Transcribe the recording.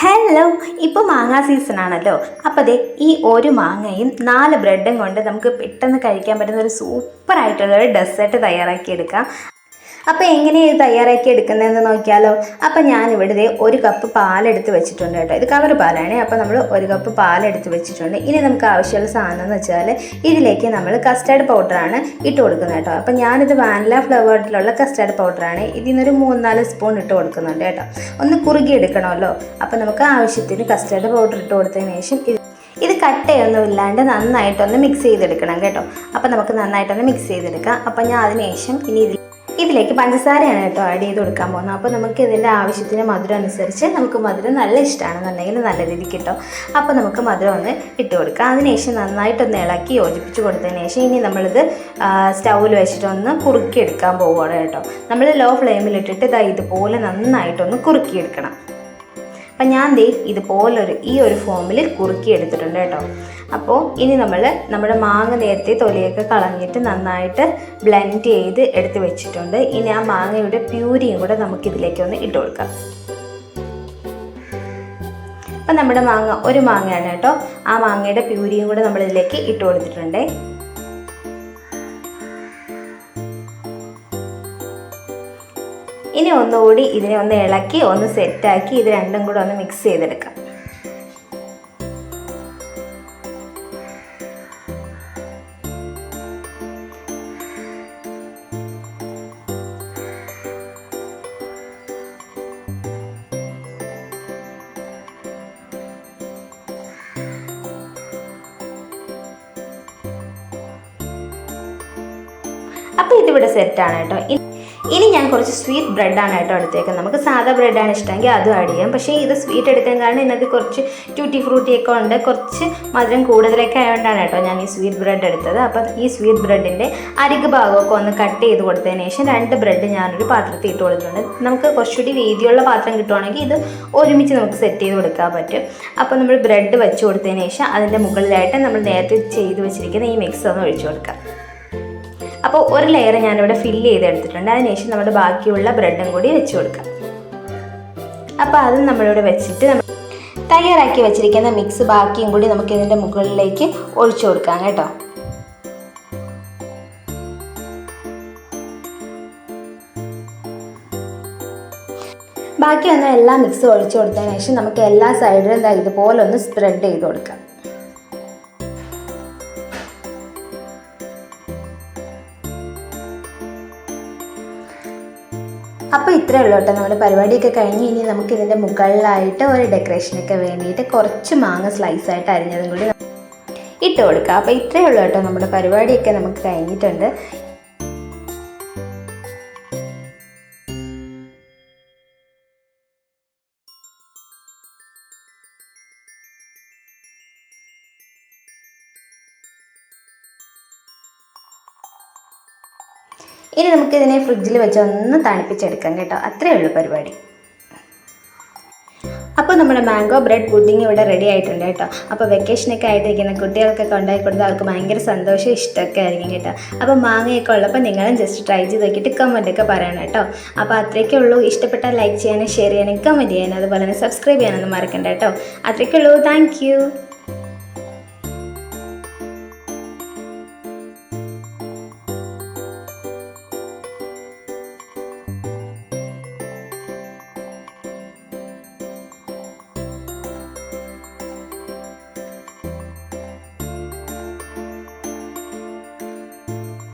Hello ഇപ്പോൾ മാങ്ങ season ആണല്ലോ. അപ്പോൾ അതെ ഈ ഒരു മാങ്ങയും നാല് ബ്രെഡും കൊണ്ട് നമുക്ക് പെട്ടെന്ന് കഴിക്കാൻ പറ്റുന്ന ഒരു സൂപ്പർ ആയിട്ടുള്ള ഒരു ഡെസേർട്ട് തയ്യാറാക്കി എടുക്കാം അപ്പോൾ എങ്ങനെയാണ് ഇത് തയ്യാറാക്കി എടുക്കുന്നതെന്ന് നോക്കിയാലോ? അപ്പോൾ ഞാനിവിടെ ഒരു കപ്പ് പാലെടുത്ത് വെച്ചിട്ടുണ്ട് കേട്ടോ. ഇത് കവർ പാലാണ്. അപ്പോൾ നമ്മൾ ഒരു കപ്പ് പാലെടുത്ത് വെച്ചിട്ടുണ്ട്. ഇനി നമുക്ക് ആവശ്യമുള്ള സാധനം എന്ന് വെച്ചാൽ ഇതിലേക്ക് നമ്മൾ കസ്റ്റർഡ് പൗഡറാണ് ഇട്ട് കൊടുക്കുന്നത് കേട്ടോ. അപ്പോൾ ഞാനിത് വാനില ഫ്ലേവേർഡിലുള്ള കസ്റ്റാർഡ് പൗഡറാണ് ഇതിനൊരു നിന്നൊരു മൂന്നാൽ സ്പൂൺ ഇട്ട് കൊടുക്കുന്നുണ്ട് കേട്ടോ. ഒന്ന് കുറുകി എടുക്കണമല്ലോ. അപ്പോൾ നമുക്ക് ആവശ്യത്തിന് കസ്റ്റാർഡ് പൗഡർ ഇട്ട് കൊടുത്തതിന് ശേഷം ഇത് ഇത് കട്ടയൊന്നും ഇല്ലാണ്ട് നന്നായിട്ടൊന്ന് മിക്സ് ചെയ്തെടുക്കണം കേട്ടോ. അപ്പോൾ നമുക്ക് നന്നായിട്ടൊന്ന് മിക്സ് ചെയ്തെടുക്കാം. അപ്പോൾ ഞാൻ അതിനുശേഷം ഇനി ഇതിൽ ഇതിലേക്ക് പഞ്ചസാരയാണ് കേട്ടോ ആഡ് ചെയ്ത് കൊടുക്കാൻ പോകുന്നത്. അപ്പോൾ നമുക്ക് ഇതിന്റെ ആവശ്യത്തിന് മധുരം അനുസരിച്ച് നമുക്ക് മധുരം നല്ല ഇഷ്ടമാണെന്നുണ്ടെങ്കിൽ നല്ല രീതിക്ക് കിട്ടും. അപ്പോൾ നമുക്ക് മധുരം ഒന്ന് ഇട്ട് കൊടുക്കാം. അതിനുശേഷം നന്നായിട്ടൊന്ന് ഇളക്കി യോജിപ്പിച്ച് കൊടുത്തതിന് ശേഷം ഇനി നമ്മളിത് സ്റ്റൗവിൽ വെച്ചിട്ടൊന്ന് കുറുക്കിയെടുക്കാൻ പോവുകയാണ് കേട്ടോ. നമ്മൾ ലോ ഫ്ലെയിമിലിട്ടിട്ട് ഇതാ ഇതുപോലെ നന്നായിട്ടൊന്ന് കുറുക്കിയെടുക്കണം. അപ്പം ഞാൻ ദേ ഇതുപോലൊരു ഈ ഒരു ഫോമിൽ കുറുക്കി എടുത്തിട്ടുണ്ട് കേട്ടോ. അപ്പോൾ ഇനി നമ്മൾ നമ്മുടെ മാങ്ങ നേരത്തെ തൊലിയൊക്കെ കളഞ്ഞിട്ട് നന്നായിട്ട് ബ്ലെൻഡ് ചെയ്ത് എടുത്ത് വെച്ചിട്ടുണ്ട്. ഇനി ആ മാങ്ങയുടെ പ്യൂരിയും കൂടെ നമുക്കിതിലേക്കൊന്ന് ഇട്ട് കൊടുക്കാം. അപ്പം നമ്മുടെ മാങ്ങ ഒരു മാങ്ങയാണ് കേട്ടോ. ആ മാങ്ങയുടെ പ്യൂരിയും കൂടെ നമ്മളിതിലേക്ക് ഇട്ട് കൊടുത്തിട്ടുണ്ട്. ഇനി ഒന്നുകൂടി ഇതിനെ ഒന്ന് ഇളക്കി ഒന്ന് സെറ്റാക്കി ഇത് രണ്ടും കൂടെ ഒന്ന് മിക്സ് ചെയ്തെടുക്കാം. അപ്പോൾ ഇതിവിടെ സെറ്റാണ് കേട്ടോ. ഇനി- ഞാൻ കുറച്ച് സ്വീറ്റ് ബ്രെഡാണ് കേട്ടോ എടുത്തേക്കുന്നത്. നമുക്ക് സാധാ ബ്രെഡാണ് ഇഷ്ടമെങ്കിൽ അതും ആഡ് ചെയ്യാം. പക്ഷേ ഇത് സ്വീറ്റ് എടുക്കാൻ കാരണം ഇതിനകത്ത് കുറച്ച് ട്യൂട്ടി ഫ്രൂട്ടിയൊക്കെ ഉണ്ട്. കുറച്ച് മധുരം കൂടുതലൊക്കെ ആയതുകൊണ്ടാണ് കേട്ടോ ഞാൻ ഈ സ്വീറ്റ് ബ്രെഡ് എടുത്തത്. അപ്പം ഈ സ്വീറ്റ് ബ്രെഡിന്റെ അരിക് ഭാഗമൊക്കെ ഒന്ന് കട്ട് ചെയ്ത് കൊടുത്തതിന് ശേഷം രണ്ട് ബ്രെഡ് ഞാനൊരു പാത്രത്തിൽ ഇട്ട് കൊടുത്തിട്ടുണ്ട്. നമുക്ക് കുറച്ചുകൂടി വീതിയുള്ള പാത്രം കിട്ടുവാണെങ്കിൽ ഇത് ഒരുമിച്ച് നമുക്ക് സെറ്റ് ചെയ്ത് കൊടുക്കാൻ പറ്റും. അപ്പോൾ നമ്മൾ ബ്രെഡ് വെച്ച് കൊടുത്തതിന് ശേഷം അതിന്റെ മുകളിലായിട്ട് നമ്മൾ നേരത്തെ ചെയ്ത് വെച്ചിരിക്കുന്ന ഈ മിക്സ് ഒന്ന് ഒഴിച്ചു കൊടുക്കാം. അപ്പോൾ ഒരു ലെയർ ഞാനിവിടെ ഫില്ല് ചെയ്ത് എടുത്തിട്ടുണ്ട് അതിനുശേഷം നമ്മുടെ ബാക്കിയുള്ള ബ്രെഡും കൂടി വെച്ച് കൊടുക്കാം. അപ്പോൾ അതും നമ്മളിവിടെ വെച്ചിട്ട് നമ്മൾ തയ്യാറാക്കി വെച്ചിരിക്കുന്ന മിക്സ് ബാക്കിയും കൂടി നമുക്ക് ഇതിന്റെ മുകളിലേക്ക് ഒഴിച്ചു കൊടുക്കാം കേട്ടോ. ബാക്കി വന്ന എല്ലാ മിക്സ് ഒഴിച്ചു കൊടുത്തതിന് ശേഷം നമുക്ക് എല്ലാ സൈഡിലും ഇതാ ഇതുപോലെ ഒന്ന് സ്പ്രെഡ് ചെയ്ത് കൊടുക്കാം. അപ്പോൾ ഇത്രയേ ഉള്ളൂ കേട്ടോ. നമ്മുടെ പരിപാടിയൊക്കെ കഴിഞ്ഞ് ഇനി നമുക്ക് ഇതിന്റെ മുകളിലായിട്ട് ഒരു ഡെക്കറേഷനൊക്കെ വേണ്ടിയിട്ട് കുറച്ച് മാങ്ങ സ്ലൈസ് ആയിട്ട് അരിഞ്ഞതും കൂടി ഇട്ട് കൊടുക്കുക അപ്പോൾ ഇത്രയേ ഉള്ളൂ കേട്ടോ. നമ്മുടെ പരിപാടിയൊക്കെ നമുക്ക് കഴിഞ്ഞിട്ടുണ്ട്. ഇനി നമുക്ക് ഇതിനെ ഫ്രിഡ്ജിൽ വെച്ച് ഒന്ന് തണുപ്പിച്ചെടുക്കാം കേട്ടോ. അത്രയേ ഉള്ളൂ പരിപാടി. അപ്പോൾ നമ്മുടെ മാംഗോ ബ്രെഡ് പുഡിംഗ് ഇവിടെ റെഡി ആയിട്ടുണ്ട് കേട്ടോ. അപ്പോൾ വെക്കേഷനൊക്കെ ആയിട്ടിരിക്കുന്ന കുട്ടികൾക്കൊക്കെ ഉണ്ടാക്കി കൊടുത്താൽ അവർക്ക് ഭയങ്കര സന്തോഷം ഇഷ്ടമൊക്കെ ആയിരിക്കും കേട്ടോ. അപ്പോൾ മാങ്ങയൊക്കെ ഉള്ളപ്പോൾ നിങ്ങളും ജസ്റ്റ് ട്രൈ ചെയ്ത് നോക്കിയിട്ട് കമന്റൊക്കെ പറയണം കേട്ടോ. അപ്പോൾ അത്രയ്ക്കേ ഉള്ളൂ. ഇഷ്ടപ്പെട്ടാൽ ലൈക്ക് ചെയ്യാനും ഷെയർ ചെയ്യാനും കമന്റ് ചെയ്യാനും അതുപോലെ തന്നെ സബ്സ്ക്രൈബ് ചെയ്യാനൊന്നും മറക്കണ്ട കേട്ടോ. അത്രയ്ക്കേ ഉള്ളൂ. താങ്ക്